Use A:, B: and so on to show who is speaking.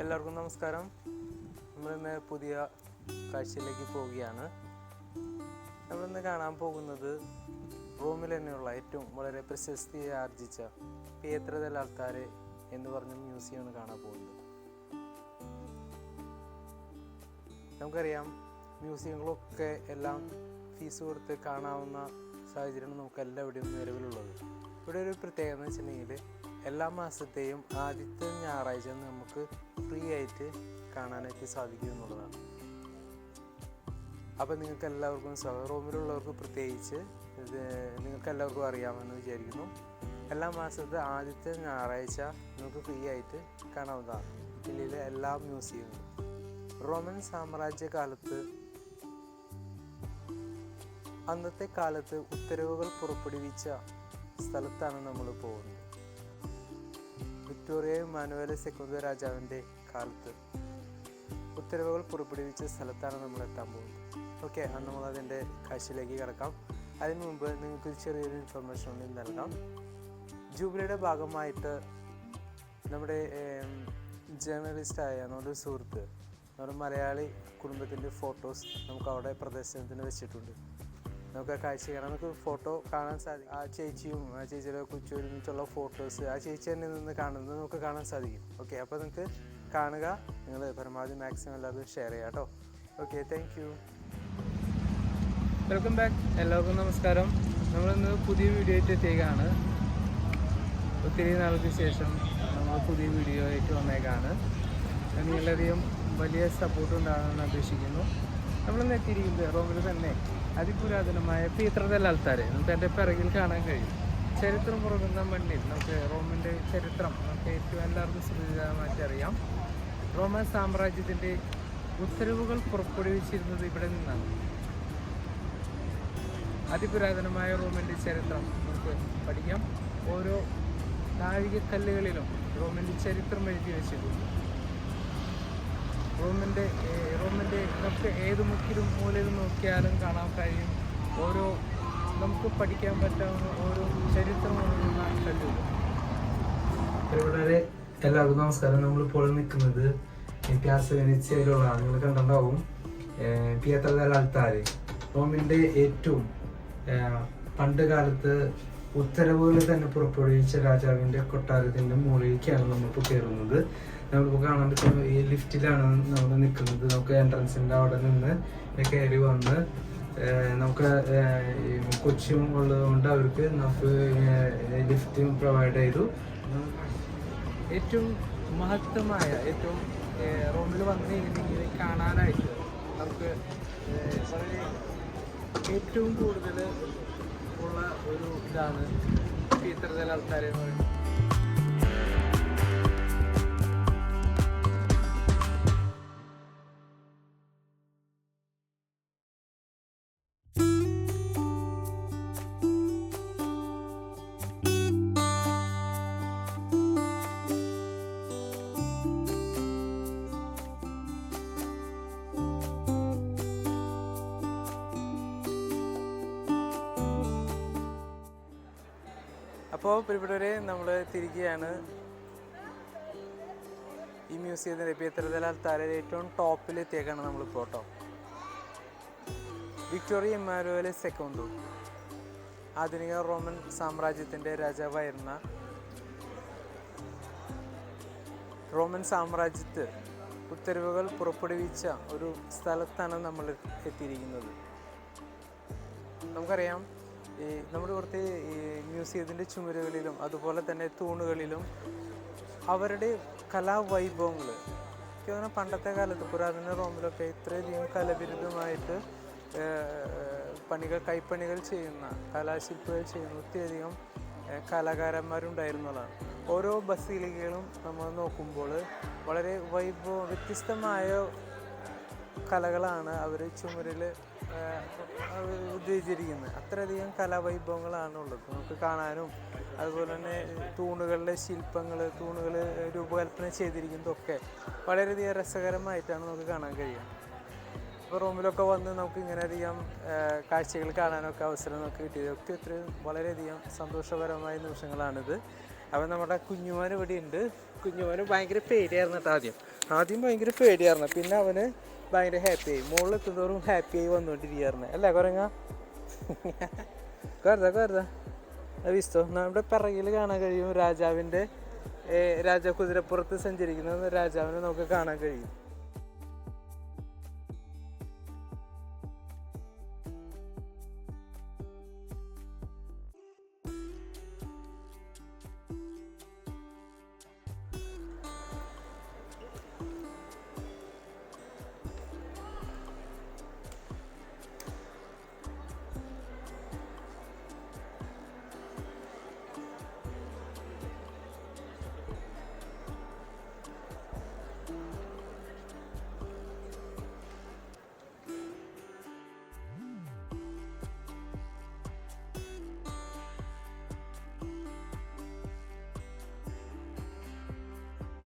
A: എല്ലാവർക്കും നമസ്കാരം. നമ്മളിന്ന് പുതിയ കാഴ്ചയിലേക്ക് പോവുകയാണ്. നമ്മളിന്ന് കാണാൻ പോകുന്നത് റോമിൽ തന്നെയുള്ള ഏറ്റവും വളരെ പ്രശസ്തി ആർജിച്ച പേത്രതൽ ആൾക്കാരെ എന്ന് പറഞ്ഞ മ്യൂസിയമാണ് കാണാൻ പോകുന്നത്. നമുക്കറിയാം മ്യൂസിയങ്ങളൊക്കെ എല്ലാം ഫീസ് കൊടുത്ത് കാണാവുന്ന സാഹചര്യമാണ് നമുക്ക് എല്ലാവിടെയും നിലവിലുള്ളത്. ഇവിടെ ഒരു പ്രത്യേകത എന്ന് വെച്ചിട്ടുണ്ടെങ്കിൽ എല്ലാ മാസത്തെയും ആദ്യത്തെ ഞായറാഴ്ച നമുക്ക് ഫ്രീ ആയിട്ട് കാണാനായിട്ട് സാധിക്കും എന്നുള്ളതാണ്. അപ്പോൾ നിങ്ങൾക്ക് എല്ലാവർക്കും സ്വാഗതം റൂമിലുള്ളവർക്ക് പ്രത്യേകിച്ച് ഇത് നിങ്ങൾക്ക് എല്ലാവർക്കും അറിയാമെന്ന് വിചാരിക്കുന്നു. എല്ലാ മാസത്തെ ആദ്യത്തെ ഞായറാഴ്ച നമുക്ക് ഫ്രീ ആയിട്ട് കാണാവുന്നതാണ്. ജില്ലയിലെ എല്ലാ മ്യൂസിയങ്ങളും. റോമൻ സാമ്രാജ്യ കാലത്ത് അന്നത്തെ കാലത്ത് ഉത്തരവുകൾ പുറപ്പെടുവിച്ച സ്ഥലത്താണ് നമ്മൾ പോകുന്നത്. വിക്ടോറിയ മാനുവൽ സെക്കുന്ത രാജാവിന്റെ കാലത്ത് ഉത്തരവുകൾ പുറപ്പെടുവിച്ച സ്ഥലത്താണ് നമ്മൾ എത്താൻ പോകുന്നത്. ഓക്കെ അന്ന് നമ്മൾ അതിന്റെ കാഴ്ചയിലേക്ക് കിടക്കാം. അതിന് മുമ്പ് നിങ്ങൾക്ക് ചെറിയൊരു ഇൻഫർമേഷൻ കൂടി നൽകാം. ജൂബിലിയുടെ ഭാഗമായിട്ട് നമ്മുടെ ജേർണലിസ്റ്റായ നമ്മുടെ സുഹൃത്ത് നമ്മുടെ മലയാളി കുടുംബത്തിന്റെ ഫോട്ടോസ് നമുക്ക് അവിടെ പ്രദർശനത്തിന് വെച്ചിട്ടുണ്ട്. നമുക്ക് ആ കാഴ്ച കാണാം. നമുക്ക് ഫോട്ടോ കാണാൻ സാധിക്കും. ആ ചേച്ചിയും ആ ചേച്ചിയുടെ കൊച്ചു ഒരുമിച്ചുള്ള ഫോട്ടോസ് ആ ചേച്ചി തന്നെ നിന്ന് കാണുന്നത് നമുക്ക് കാണാൻ സാധിക്കും. ഓക്കെ അപ്പോൾ നിങ്ങൾക്ക് കാണുക. നിങ്ങൾ പരമാവധി മാക്സിമം എല്ലാവർക്കും ഷെയർ ചെയ്യാം കേട്ടോ okay thank you welcome back എല്ലാവർക്കും നമസ്കാരം. നമ്മളിന്ന് പുതിയ വീഡിയോ ആയിട്ട് എത്തിയേക്കാണ്. ഒത്തിരി നാൾക്ക് ശേഷം നമ്മൾ പുതിയ വീഡിയോ ആയിട്ട് വന്നേക്കാണ്. നിങ്ങളധികം വലിയ സപ്പോർട്ട് ഉണ്ടാകണമെന്ന് അപേക്ഷിക്കുന്നു. നമ്മളിന്ന് എത്തിയിരിക്കുന്നത് റോമിൽ തന്നെ അതിപുരാതനമായ പീത്രതൽ ആൾത്താരെ നമുക്ക് എന്റെ പിറകിൽ കാണാൻ കഴിയും. ചരിത്രം പുറകുന്ന മണ്ണിൽ നമുക്ക് റോമിന്റെ ചരിത്രം നമുക്ക് ഏറ്റവും എല്ലാവർക്കും സുപരിചിതമായിട്ട് അറിയാം. റോമൻ സാമ്രാജ്യത്തിന്റെ ഉത്തരവുകൾ പുറപ്പെടുവിച്ചിരുന്നത് ഇവിടെ നിന്നാണ്. അതിപുരാതനമായ റോമിന്റെ ചരിത്രം നമുക്ക് പഠിക്കാം. ഓരോ നാഴികക്കല്ലുകളിലും റോമിന്റെ ചരിത്രം എഴുതി വെച്ചിട്ടുണ്ട്. റോമിന്റെ റൂമിന്റെ നമുക്ക് ഏത് മുക്കിലും മൂലയിലും നോക്കിയാലും കാണാൻ കഴിയും. ഓരോ നമുക്ക് പഠിക്കാൻ പറ്റാവുന്ന ഓരോ ചരിത്രമുള്ള കല്ലുകൾ എല്ലാവർക്കും നമസ്കാരം. നമ്മളിപ്പോൾ നിൽക്കുന്നത് പിയാസ വെനിച്ചയിലുള്ളതാണ് നിങ്ങൾ കണ്ടിട്ടുണ്ടാവും. പിയത്രതൽ ആൾത്താര് റോമിന്റെ ഏറ്റവും പണ്ട് കാലത്ത് ഉത്തരവുകൾ തന്നെ പുറപ്പെടുവിച്ച രാജാവിന്റെ കൊട്ടാരത്തിന്റെ മുകളിലേക്കാണ് നമ്മളിപ്പോൾ കയറുന്നത്. നമ്മളിപ്പോൾ കാണാൻ പറ്റും ഈ ലിഫ്റ്റിലാണ് നമ്മൾ നിൽക്കുന്നത് നമുക്ക് എൻട്രൻസിന്റെ അവിടെ നിന്ന് കയറി വന്ന് നമുക്ക് ഏഹ്, ഈ കൊച്ചും ഉള്ളതുകൊണ്ട് അവർക്ക് നമുക്ക് ലിഫ്റ്റ് പ്രൊവൈഡ് ചെയ്തു. ഏറ്റവും മഹത്വമായ ഏറ്റവും റോമിൽ വന്നു കഴിഞ്ഞിട്ടുണ്ടെങ്കിൽ കാണാനായിട്ട് നമുക്ക് ഏറ്റവും കൂടുതൽ ഉള്ള ഒരു ഇതാണ് ഇത്തരത്തിലുള്ള ആൾക്കാരെ അപ്പോൾ പ്രിയപ്പെട്ടവരെ നമ്മൾ തിരികെയാണ്. ഈ മ്യൂസിയത്തിന്റെ പേത്രതലാൽ ആൾത്താരയിൽ ഏറ്റവും ടോപ്പിൽ എത്തിയേക്കാണ് നമ്മൾ ഫോട്ടോ വിക്ടോറിയ എമ്മാനുവലെ സെക്കോണ്ടു. ആധുനിക റോമൻ സാമ്രാജ്യത്തിന്റെ രാജാവായിരുന്ന റോമൻ സാമ്രാജ്യത്ത് ഉത്തരവുകൾ പുറപ്പെടുവിച്ച ഒരു സ്ഥലത്താണ് നമ്മൾ എത്തിയിരിക്കുന്നത്. നമുക്കറിയാം ഈ നമ്മുടെ പുറത്ത് ഈ മ്യൂസിയത്തിന്റെ ചുമരുകളിലും അതുപോലെ തന്നെ തൂണുകളിലും അവരുടെ കലാവൈഭവങ്ങൾ എനിക്ക് തോന്നുന്നു പണ്ടത്തെ കാലത്ത് പുരാതന റോമിലൊക്കെ ഇത്രയധികം കലവിരുദ്ധമായിട്ട് പണികൾ കൈപ്പണികൾ ചെയ്യുന്ന കലാശില്പികൾ ചെയ്യുന്ന ഒത്തിരിയധികം കലാകാരന്മാരുണ്ടായിരുന്നതാണ് ഓരോ ബസീലിക്കകളും നമ്മൾ നോക്കുമ്പോൾ വളരെ വൈഭവം വ്യത്യസ്തമായ കലകളാണ് അവർ ചുമരിൽ ഉദ്ദേശിച്ചിരിക്കുന്നത് അത്രയധികം കലാവൈഭവങ്ങളാണ് ഉള്ളത് നമുക്ക് കാണാനും അതുപോലെ തന്നെ തൂണുകളിലെ ശില്പങ്ങൾ തൂണുകൾ രൂപകൽപ്പന ചെയ്തിരിക്കുന്നതൊക്കെ വളരെയധികം രസകരമായിട്ടാണ് നമുക്ക് കാണാൻ കഴിയുക. ഇപ്പോൾ റൂമിലൊക്കെ വന്ന് നമുക്ക് ഇങ്ങനെയധികം കാഴ്ചകൾ കാണാനൊക്കെ അവസരം നമുക്ക് കിട്ടിയത്. ഒക്കെ ഇത്രയും വളരെയധികം സന്തോഷപരമായ നിമിഷങ്ങളാണിത്. അപ്പം നമ്മുടെ കുഞ്ഞുമോൻ ഇവിടെ ഉണ്ട് കുഞ്ഞുമോന് ഭയങ്കര പേടിയായിരുന്നു കേട്ടോ ആദ്യം. ആദ്യം ഭയങ്കര പേടിയായിരുന്നു. പിന്നെ അവന് ഭയങ്കര ഹാപ്പി ആയി. മുകളിൽ ഹാപ്പി ആയി വന്നുകൊണ്ടിരിക്കുകയായിരുന്നു അല്ലേ കുരങ്ങ? കരുതാ കരുതാ വിസ്തോ നമ്മുടെ പിറകിൽ കാണാൻ കഴിയും. രാജാവിന്റെ രാജാ കുതിരപ്പുറത്ത് സഞ്ചരിക്കുന്ന രാജാവിനെ നമുക്ക് കാണാൻ കഴിയും.